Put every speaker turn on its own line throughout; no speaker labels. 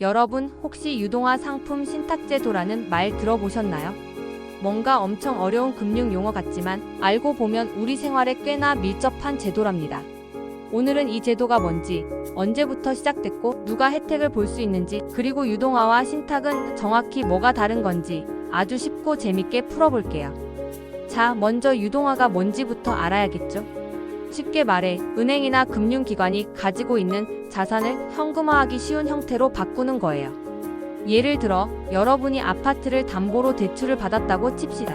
여러분 혹시 유동화 상품 신탁제도라는 말 들어보셨나요? 뭔가 엄청 어려운 금융 용어 같지만 알고 보면 우리 생활에 꽤나 밀접한 제도랍니다. 오늘은 이 제도가 뭔지, 언제부터 시작됐고 누가 혜택을 볼 수 있는지, 그리고 유동화와 신탁은 정확히 뭐가 다른 건지 아주 쉽고 재밌게 풀어볼게요. 자, 먼저 유동화가 뭔지부터 알아야겠죠? 쉽게 말해, 은행이나 금융기관이 가지고 있는 자산을 현금화하기 쉬운 형태로 바꾸는 거예요. 예를 들어, 여러분이 아파트를 담보로 대출을 받았다고 칩시다.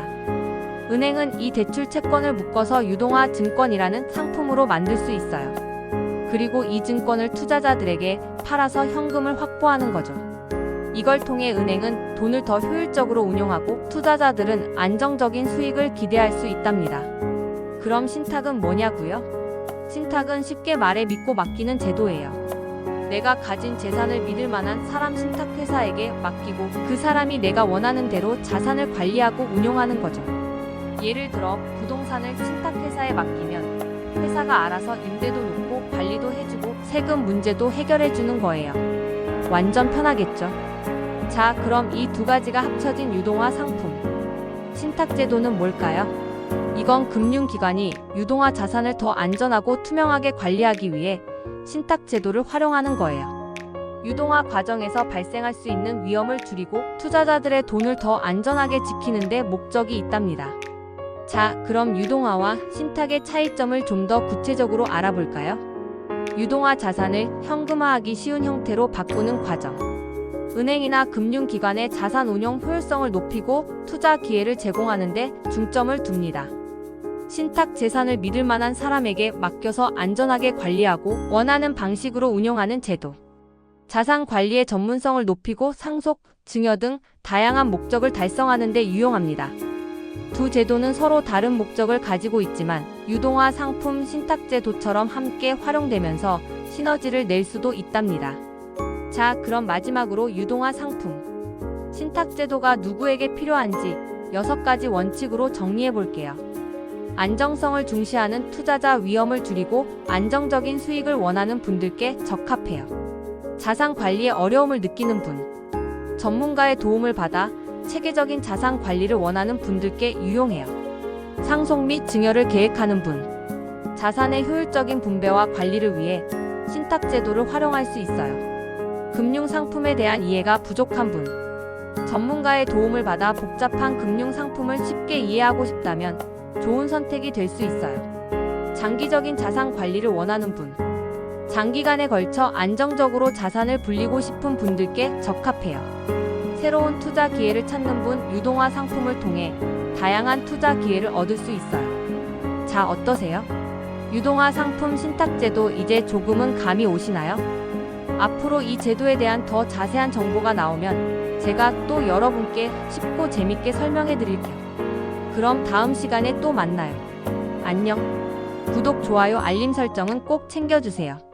은행은 이 대출 채권을 묶어서 유동화 증권이라는 상품으로 만들 수 있어요. 그리고 이 증권을 투자자들에게 팔아서 현금을 확보하는 거죠. 이걸 통해 은행은 돈을 더 효율적으로 운용하고 투자자들은 안정적인 수익을 기대할 수 있답니다. 그럼 신탁은 뭐냐고요? 신탁은 쉽게 말해 믿고 맡기는 제도예요. 내가 가진 재산을 믿을 만한 사람 신탁회사에게 맡기고 그 사람이 내가 원하는 대로 자산을 관리하고 운용하는 거죠. 예를 들어 부동산을 신탁회사에 맡기면 회사가 알아서 임대도 놓고 관리도 해주고 세금 문제도 해결해주는 거예요. 완전 편하겠죠? 자, 그럼 이 두 가지가 합쳐진 유동화 상품. 신탁제도는 뭘까요? 이건 금융기관이 유동화 자산을 더 안전하고 투명하게 관리하기 위해 신탁 제도를 활용하는 거예요. 유동화 과정에서 발생할 수 있는 위험을 줄이고 투자자들의 돈을 더 안전하게 지키는 데 목적이 있답니다. 자, 그럼 유동화와 신탁의 차이점을 좀 더 구체적으로 알아볼까요? 유동화 자산을 현금화하기 쉬운 형태로 바꾸는 과정. 은행이나 금융기관의 자산 운용 효율성을 높이고 투자 기회를 제공하는 데 중점을 둡니다. 신탁 재산을 믿을 만한 사람에게 맡겨서 안전하게 관리하고 원하는 방식으로 운용하는 제도. 자산 관리의 전문성을 높이고 상속, 증여 등 다양한 목적을 달성하는 데 유용합니다. 두 제도는 서로 다른 목적을 가지고 있지만 유동화 상품 신탁제도처럼 함께 활용되면서 시너지를 낼 수도 있답니다. 자, 그럼 마지막으로 유동화 상품. 신탁제도가 누구에게 필요한지 여섯 가지 원칙으로 정리해 볼게요. 안정성을 중시하는 투자자 위험을 줄이고 안정적인 수익을 원하는 분들께 적합해요. 자산 관리에 어려움을 느끼는 분. 전문가의 도움을 받아 체계적인 자산 관리를 원하는 분들께 유용해요. 상속 및 증여를 계획하는 분. 자산의 효율적인 분배와 관리를 위해 신탁 제도를 활용할 수 있어요. 금융 상품에 대한 이해가 부족한 분. 전문가의 도움을 받아 복잡한 금융 상품을 쉽게 이해하고 싶다면 좋은 선택이 될 수 있어요. 장기적인 자산 관리를 원하는 분. 장기간에 걸쳐 안정적으로 자산을 불리고 싶은 분들께 적합해요. 새로운 투자 기회를 찾는 분 유동화 상품을 통해 다양한 투자 기회를 얻을 수 있어요. 자, 어떠세요? 유동화 상품 신탁제도 이제 조금은 감이 오시나요? 앞으로 이 제도에 대한 더 자세한 정보가 나오면 제가 또 여러분께 쉽고 재밌게 설명해 드릴게요. 그럼 다음 시간에 또 만나요. 안녕. 구독, 좋아요, 알림 설정은 꼭 챙겨주세요.